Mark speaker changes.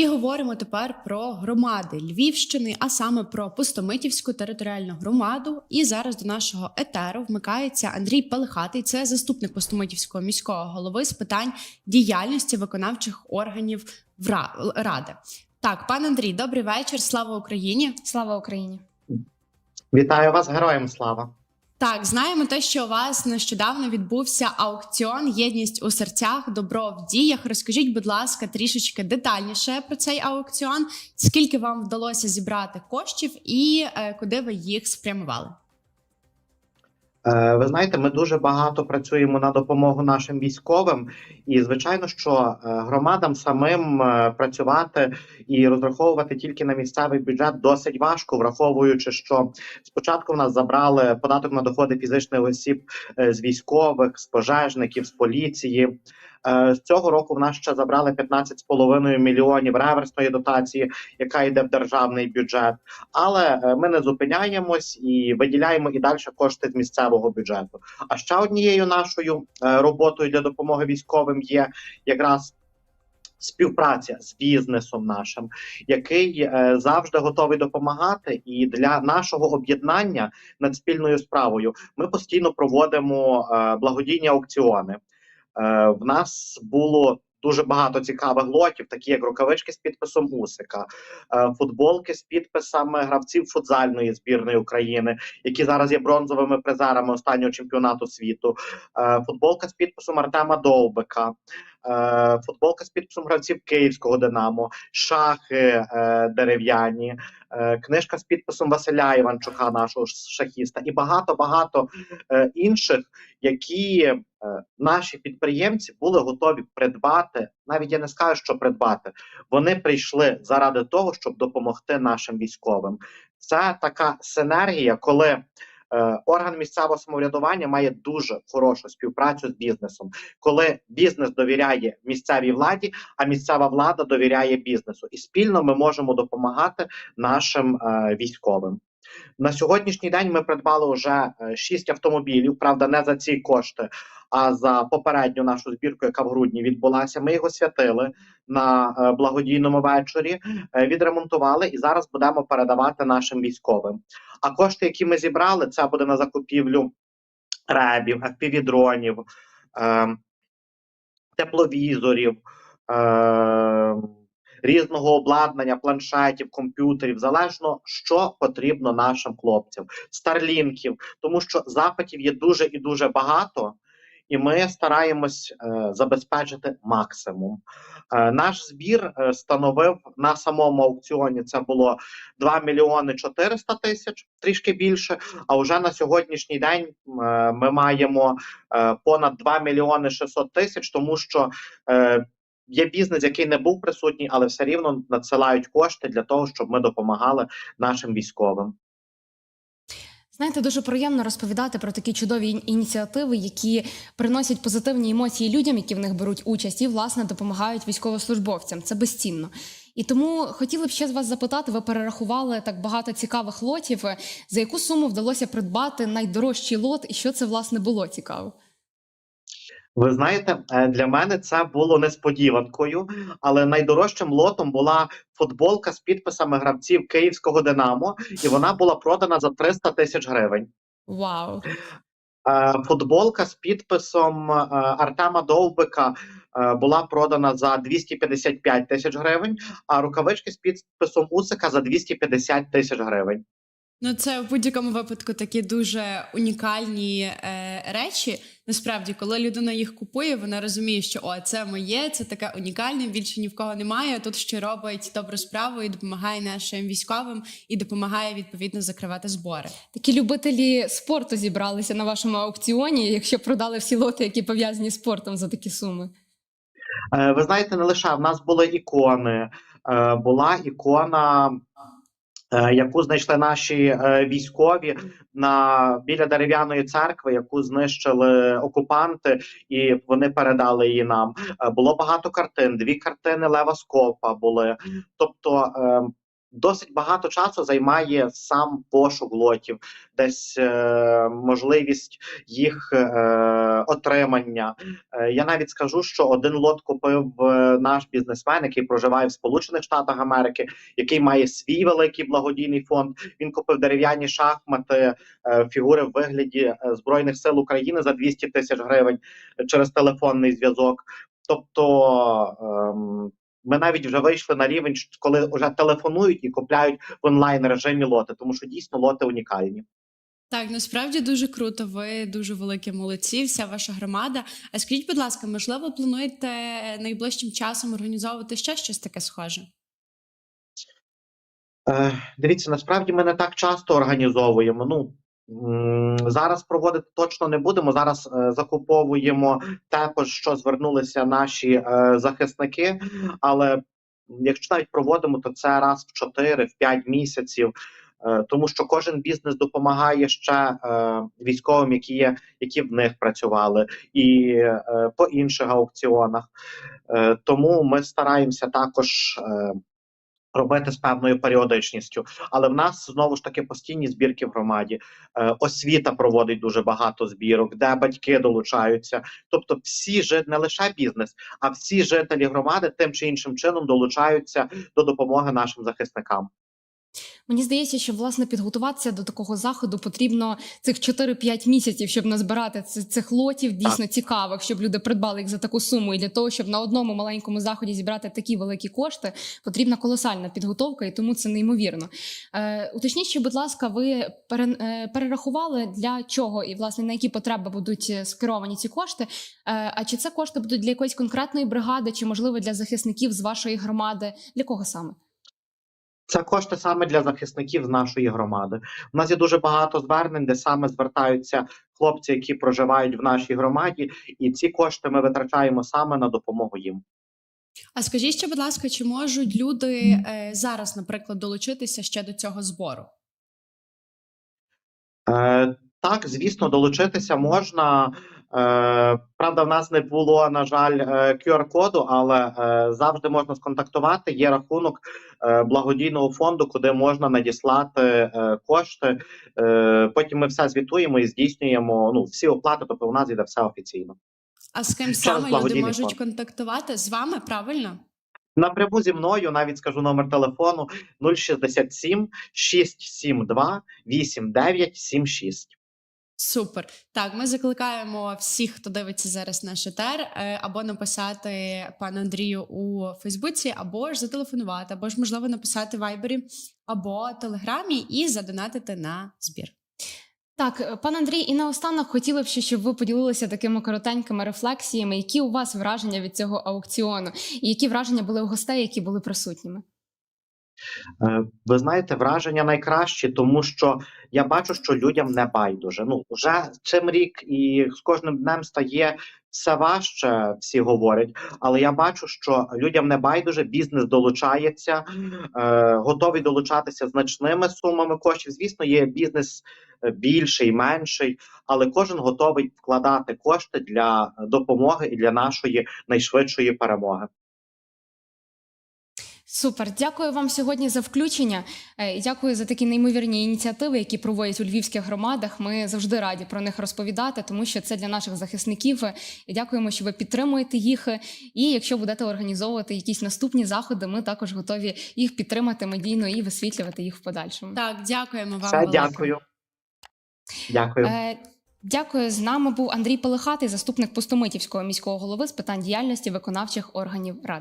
Speaker 1: І говоримо тепер про громади Львівщини, а саме про Пустомитівську територіальну громаду. І зараз до нашого етеру вмикається Андрій Пелихатий, це заступник Пустомитівського міського голови з питань діяльності виконавчих органів ради. Так, пан Андрій, добрий вечір. Слава Україні!
Speaker 2: Слава Україні!
Speaker 3: Вітаю вас, героям слава!
Speaker 1: Так, знаємо те, що у вас нещодавно відбувся аукціон Єдність у серцях, добро в діях. Розкажіть, будь ласка, трішечки детальніше про цей аукціон. Скільки вам вдалося зібрати коштів і е, куди ви їх спрямували?
Speaker 3: Е, Ви знаєте, ми дуже багато працюємо на допомогу нашим військовим, і звичайно, що е, громадам самим е, працювати і розраховувати тільки на місцевий бюджет досить важко, враховуючи, що спочатку в нас забрали податок на доходи фізичних осіб з військових, з пожежників, з поліції. Е, З цього року в нас ще забрали 15,5 мільйонів реверсної дотації, яка йде в державний бюджет. Але е, ми не зупиняємось і виділяємо і далі кошти з місцевого бюджету. А ще однією нашою е, роботою для допомоги військовим є якраз. Співпраця з бізнесом нашим, який е, завжди готовий допомагати, і для нашого об'єднання над спільною справою ми постійно проводимо е, благодійні аукціони. Е, в нас було дуже багато цікавих лотів, такі як рукавички з підписом Усика, е, футболки з підписами гравців футзальної збірної України, які зараз є бронзовими призерами останнього чемпіонату світу, е, футболка з підписом Артема Довбика. Е, Футболка з підписом гравців Київського Динамо, шахи е, дерев'яні, е, книжка з підписом Василя Іванчука, нашого шахіста, і багато багато інших, які наші підприємці були готові придбати. Навіть я не скажу, що придбати. Вони прийшли заради того, щоб допомогти нашим військовим. Це така синергія, коли орган місцевого самоврядування має дуже хорошу співпрацю з бізнесом, коли бізнес довіряє місцевій владі, а місцева влада довіряє бізнесу, і спільно ми можемо допомагати нашим е, військовим. На сьогоднішній день ми придбали вже е, шість автомобілів. Правда, не за ці кошти, а за попередню нашу збірку, яка в грудні відбулася. Ми його святили на е, благодійному вечорі, е, відремонтували і зараз будемо передавати нашим військовим. А кошти, які ми зібрали, це буде на закупівлю ребів, FPV-дронів, е, тепловізорів. Е, Різного обладнання, планшетів, комп'ютерів, залежно що потрібно нашим хлопцям, старлінків, тому що запитів є дуже і дуже багато, і ми стараємось е, забезпечити максимум. Е, наш збір е, становив на самому аукціоні це було 2 мільйони 400 тисяч, трішки більше. А вже на сьогоднішній день е, ми маємо е, понад 2 мільйони 600 тисяч, тому що е, є бізнес, який не був присутній, але все рівно надсилають кошти для того, щоб ми допомагали нашим військовим.
Speaker 2: Знаєте, дуже приємно розповідати про такі чудові ініціативи, які приносять позитивні емоції людям, які в них беруть участь, і власне допомагають військовослужбовцям. Це безцінно. І тому хотіли б ще з вас запитати: ви перерахували так багато цікавих лотів. За яку суму вдалося придбати найдорожчий лот, і що це власне було цікаво?
Speaker 3: Ви знаєте, е, для мене це було несподіванкою, але найдорожчим лотом була футболка з підписами гравців київського Динамо, і вона була продана за 300 тисяч гривень.
Speaker 2: Вау!
Speaker 3: Е, Футболка з підписом е, Артема Довбика була продана за 255 тисяч гривень, а рукавички з підписом Усика за 250 тисяч гривень.
Speaker 1: Ну, це в будь-якому випадку такі дуже унікальні е, речі. Насправді, коли людина їх купує, вона розуміє, що о, це моє, це таке унікальне, більше ні в кого немає. Тут ще робить добру справу і допомагає нашим військовим, і допомагає відповідно закривати збори.
Speaker 2: Такі любителі спорту зібралися на вашому аукціоні, якщо продали всі лоти, які пов'язані з спортом за такі суми.
Speaker 3: Е, Ви знаєте, не лише в нас були ікони. Е, Була ікона, яку знайшли наші е, військові на біля дерев'яної церкви, яку знищили окупанти, і вони передали її нам. Е, Було багато картин. Дві картини Лева Скопа були. Тобто. Досить багато часу займає сам пошук лотів, десь е, можливість їх е, отримання. Е, я навіть скажу, що один лот купив е, наш бізнесмен, який проживає в Сполучених Штатах Америки, який має свій великий благодійний фонд. Він купив дерев'яні шахмати, е, фігури в вигляді е, збройних сил України за 200 тисяч гривень через телефонний зв'язок. Тобто. ем, ми навіть вже вийшли на рівень, коли вже телефонують і купляють в онлайн режимі лоти, тому що дійсно лоти унікальні.
Speaker 1: Так, насправді дуже круто. Ви дуже великі молодці, вся ваша громада. А скажіть, будь ласка, можливо, плануєте найближчим часом організовувати ще щось таке схоже?
Speaker 3: Е, дивіться, насправді ми не так часто організовуємо. Ну зараз проводити точно не будемо. Зараз е, закуповуємо те, по що звернулися наші е, захисники. Але якщо навіть проводимо, то це раз в 4 в 5 місяців. Е, Тому що кожен бізнес допомагає ще військовим, які є, які в них працювали, і по інших аукціонах. Тому ми стараємося також робити з певною періодичністю. Але в нас знову ж таки постійні збірки в громаді. Е, освіта проводить дуже багато збірок, де батьки долучаються. Тобто, всі ж не лише бізнес, а всі жителі громади тим чи іншим чином долучаються до допомоги нашим захисникам.
Speaker 2: Мені здається, що власне підготуватися до такого заходу потрібно цих 4-5 місяців, щоб назбирати цих лотів дійсно цікавих, щоб люди придбали їх за таку суму. І для того, щоб на одному маленькому заході зібрати такі великі кошти, потрібна колосальна підготовка, і тому це неймовірно. Е, уточніть, ще, будь ласка, ви е, перерахували для чого і власне на які потреби будуть е, скеровані ці кошти? Е, а чи це кошти будуть для якоїсь конкретної бригади, чи можливо для захисників з вашої громади? Для кого саме?
Speaker 3: Це кошти саме для захисників з нашої громади. У нас є дуже багато звернень, де саме звертаються хлопці, які проживають в нашій громаді, і ці кошти ми витрачаємо саме на допомогу їм.
Speaker 1: А скажіть ще, будь ласка, чи можуть люди е, зараз, наприклад, долучитися ще до цього збору?
Speaker 3: Е, так, звісно, долучитися можна. Е, правда, в нас не було, на жаль, е, QR-коду, але е, завжди можна сконтактувати. Є рахунок е, благодійного фонду, куди можна надіслати е, кошти. Е, потім ми все звітуємо і здійснюємо ну, всі оплати, тобто у нас йде все офіційно.
Speaker 1: А з ким саме люди можуть
Speaker 3: фонд.
Speaker 1: контактувати з вами? Правильно?
Speaker 3: Напряму зі мною навіть скажу номер телефону 067 672 8976.
Speaker 1: Супер. Так, ми закликаємо всіх, хто дивиться зараз наш етер, е, або написати пану Андрію у Фейсбуці, або ж зателефонувати, або ж можливо написати Вайбері або Телеграмі і задонатити на збір.
Speaker 2: Так, е, пан Андрій, і наостанок хотіли б щоб ви поділилися такими коротенькими рефлексіями, які у вас враження від цього аукціону, і які враження були у гостей, які були присутніми.
Speaker 3: Е, Ви знаєте, враження найкращі, тому що я бачу, що людям не байдуже. Ну вже чим рік і з кожним днем стає все важче, всі говорять. Але я бачу, що людям не байдуже, бізнес долучається, е, готовий долучатися значними сумами коштів. Звісно, є бізнес е, більший, менший, але кожен готовий вкладати кошти для допомоги і для нашої найшвидшої перемоги.
Speaker 2: Супер, дякую вам сьогодні за включення. Е, і Дякую за такі неймовірні ініціативи, які проводять у львівських громадах. Ми завжди раді про них розповідати, тому що це для наших захисників. І дякуємо, що ви підтримуєте їх. І якщо будете організовувати якісь наступні заходи, ми також готові їх підтримати медійно і висвітлювати їх в подальшому.
Speaker 1: Так, дякуємо вам.
Speaker 3: Все, дякую. Дякую.
Speaker 2: Е, Дякую. З нами був Андрій Пелихатий, заступник Пустомитівського міського голови з питань діяльності виконавчих органів ради.